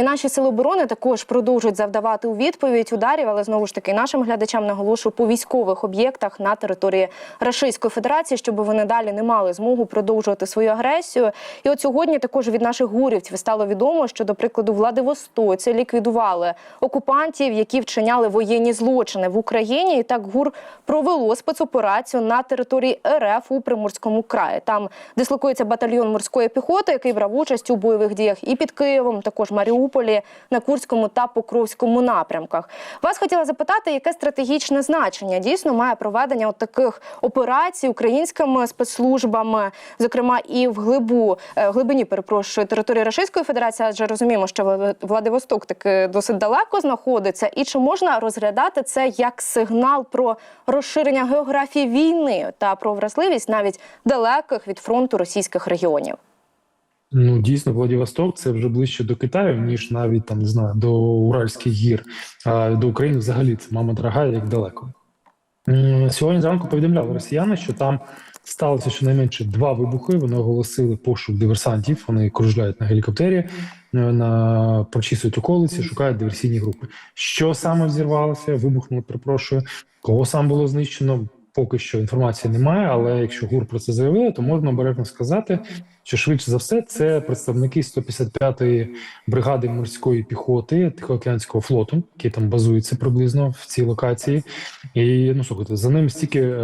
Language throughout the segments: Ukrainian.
І наші сили оборони також продовжують завдавати у відповідь ударів, але знову ж таки нашим глядачам наголошую по військових об'єктах на території Російської Федерації, щоб вони далі не мали змогу продовжувати свою агресію. І от сьогодні також від наших гурівців стало відомо, що, до прикладу, Владивостоці ліквідували окупантів, які вчиняли воєнні злочини в Україні. І так ГУР провело спецоперацію на території РФ у Приморському краї. Там дислокується батальйон морської піхоти, який брав участь у бойових діях і під Києвом, також Маріуполі, на Курському та Покровському напрямках. Вас хотіла запитати, яке стратегічне значення дійсно має проведення от таких операцій українськими спецслужбами, зокрема і в глибу е, глибині, перепрошую, території Російської Федерації, адже розуміємо, що Вла- Владивосток таки досить далеко знаходиться, і чи можна розглядати це як сигнал про розширення географії війни та про вразливість навіть далеких від фронту російських регіонів? Ну, дійсно, Владивосток це вже ближче до Китаю, ніж навіть там не знаю до Уральських гір. А до України взагалі це мама дорога, як далеко. Сьогодні зранку повідомляли росіяни, що там сталося щонайменше два вибухи. Вони оголосили пошук диверсантів. Вони кружляють на гелікоптері, е, на прочісують околиці, шукають диверсійні групи. Що саме взірвалося? Вибухнуло, перепрошую. Кого сам було знищено? Поки що інформації немає, але якщо ГУР про це заявили, то можна обережно сказати, що швидше за все це представники 155-ї бригади морської піхоти Тихоокеанського флоту, який там базується приблизно в цій локації. І ну слухайте, за ним стільки е,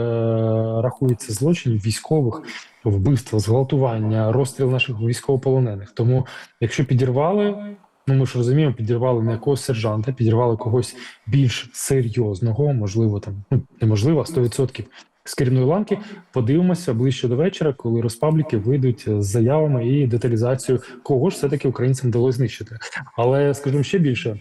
рахується злочинів військових, вбивства, зґвалтування, розстріл наших військовополонених. Тому, якщо підірвали. Ну, ми ж розуміємо, підірвали не якогось сержанта, підірвали когось більш серйозного, можливо, там ну неможливо, а 100% з керівної ланки. Подивимося ближче до вечора, коли розпабліки вийдуть з заявами і деталізацією, кого ж все таки українцям вдалося знищити. Але скажімо ще більше.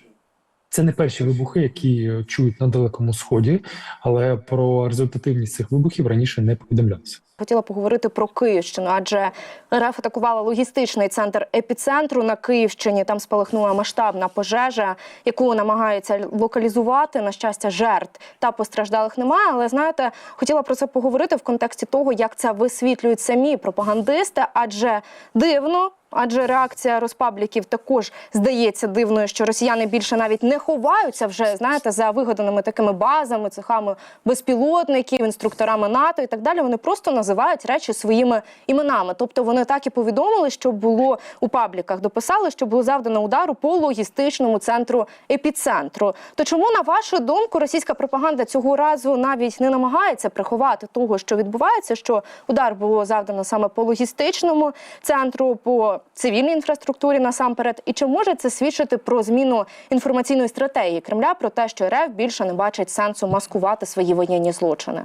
Це не перші вибухи, які чують на далекому сході, але про результативність цих вибухів раніше не повідомлялося. Хотіла поговорити про Київщину, адже РФ атакувала логістичний центр епіцентру на Київщині. Там спалахнула масштабна пожежа, яку намагаються локалізувати. На щастя, жертв та постраждалих немає. Але знаєте, хотіла про це поговорити в контексті того, як це висвітлюють самі пропагандисти, адже дивно. Адже реакція розпабліків також здається дивною, що росіяни більше навіть не ховаються вже знаєте за вигаданими такими базами, цехами безпілотників, інструкторами НАТО і так далі. Вони просто називають речі своїми іменами. Тобто вони так і повідомили, що було у пабліках. Дописали, що було завдано удару по логістичному центру епіцентру. То чому на вашу думку російська пропаганда цього разу навіть не намагається приховати того, що відбувається? Що удар було завдано саме по логістичному центру, по цивільній інфраструктурі насамперед, і чи може це свідчити про зміну інформаційної стратегії Кремля про те, що РФ більше не бачить сенсу маскувати свої воєнні злочини?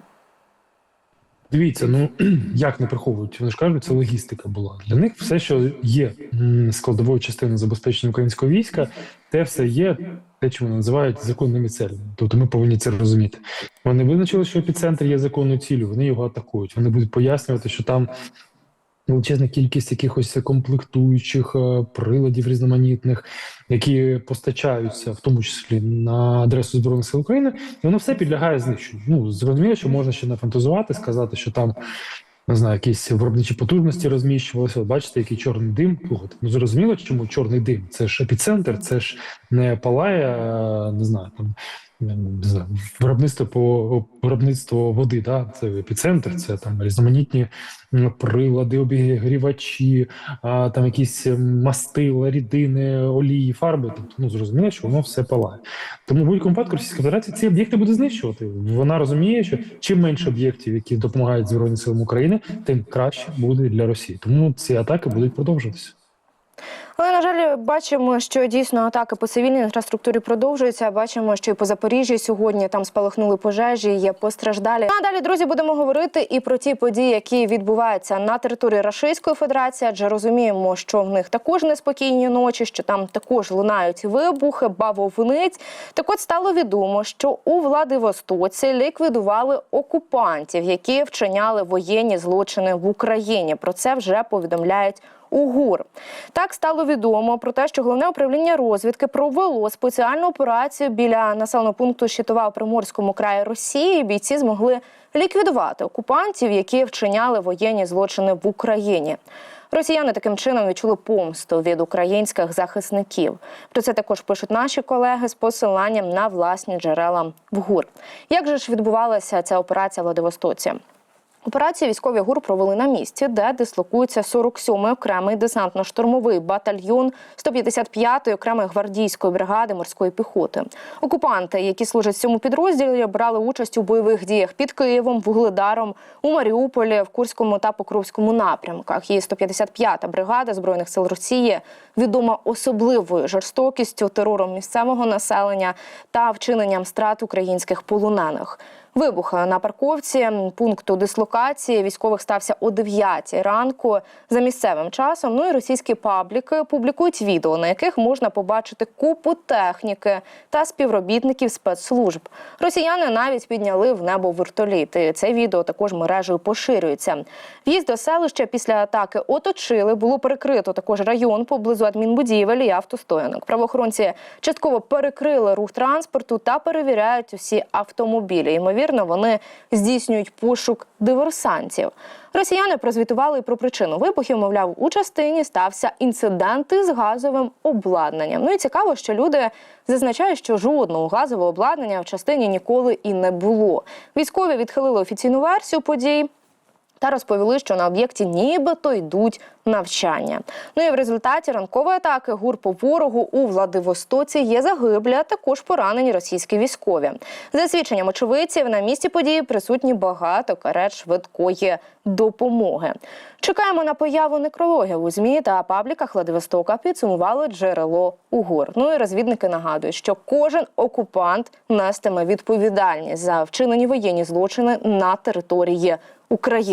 Дивіться, ну як не приховують, вони ж кажуть, це логістика була для них. Все, що є складовою частиною забезпечення українського війська, те все є те, що вони називають законними целями. Тобто ми повинні це розуміти. Вони визначили, що епіцентр є законною ціллю. Вони його атакують. Вони будуть пояснювати, що там. Величезна кількість якихось комплектуючих е, приладів різноманітних, які постачаються, в тому числі на адресу збройних сил України, і воно все підлягає знищенню. Ну зрозуміло, що можна ще нафантазувати, сказати, що там не знаю, якісь виробничі потужності розміщувалися. Бачите, який чорний дим. Ну зрозуміло, чому чорний дим? Це ж епіцентр, це ж не палає, е, не знаю там. Не знаю, виробництво по виробництво води, да, це епіцентр, це там різноманітні прилади, обігрівачі, а, там якісь мастила, рідини, олії, фарби. Тобто, ну зрозуміло, що воно все палає. Тому в будь-якому випадку Російська Федерація ці об'єкти буде знищувати. Вона розуміє, що чим менше об'єктів, які допомагають Збройним силам України, тим краще буде для Росії. Тому ці атаки будуть продовжуватися. Але на жаль, бачимо, що дійсно атаки по цивільній інфраструктурі продовжуються. Бачимо, що і по Запоріжжі сьогодні там спалахнули пожежі, є постраждалі. Ну, а далі, друзі, будемо говорити і про ті події, які відбуваються на території Російської Федерації, адже розуміємо, що в них також неспокійні ночі, що там також лунають вибухи, бавовниць. Так от стало відомо, що у Владивостоці ліквідували окупантів, які вчиняли воєнні злочини в Україні. Про це вже повідомляють УГУР. Так стало відомо про те, що головне управління розвідки провело спеціальну операцію біля населеного пункту Щитова у Приморському краї Росії. Бійці змогли ліквідувати окупантів, які вчиняли воєнні злочини в Україні. Росіяни таким чином відчули помсту від українських захисників. Про це також пишуть наші колеги з посиланням на власні джерела в ГУР. Як же ж відбувалася ця операція в Владивостоці? Операцію військові ГУР провели на місці, де дислокується 47-й окремий десантно-штурмовий батальйон 155-ї окремої гвардійської бригади морської піхоти. Окупанти, які служать цьому підрозділі, брали участь у бойових діях під Києвом, Вугледаром, у Маріуполі, в Курському та Покровському напрямках. І 155-та бригада збройних сил Росії відома особливою жорстокістю, терором місцевого населення та вчиненням страт українських полонених. Вибух на парковці пункту дислокації військових стався о 9 ранку за місцевим часом. Ну і російські пабліки публікують відео, на яких можна побачити купу техніки та співробітників спецслужб. Росіяни навіть підняли в небо вертоліти. Це відео також мережею поширюється. В'їзд до селища після атаки оточили. Було перекрито також район поблизу адмінбудівель і автостоянок. Правоохоронці частково перекрили рух транспорту та перевіряють усі автомобілі. Ймовірно, вони здійснюють пошук диверсантів. Росіяни прозвітували про причину вибухів. Мовляв, у частині стався інцидент із газовим обладнанням. Ну і цікаво, що люди зазначають, що жодного газового обладнання в частині ніколи і не було. Військові відхилили офіційну версію подій та розповіли, що на об'єкті нібито йдуть навчання. Ну і в результаті ранкової атаки гур по ворогу у Владивостоці є загиблі, а також поранені російські військові. За свідченням очевидців, на місці події присутні багато карет швидкої допомоги. Чекаємо на появу некрологів у змі та пабліках Владивостока. Підсумували джерело УГУР. Ну і розвідники нагадують, що кожен окупант нестиме відповідальність за вчинені воєнні злочини на території України.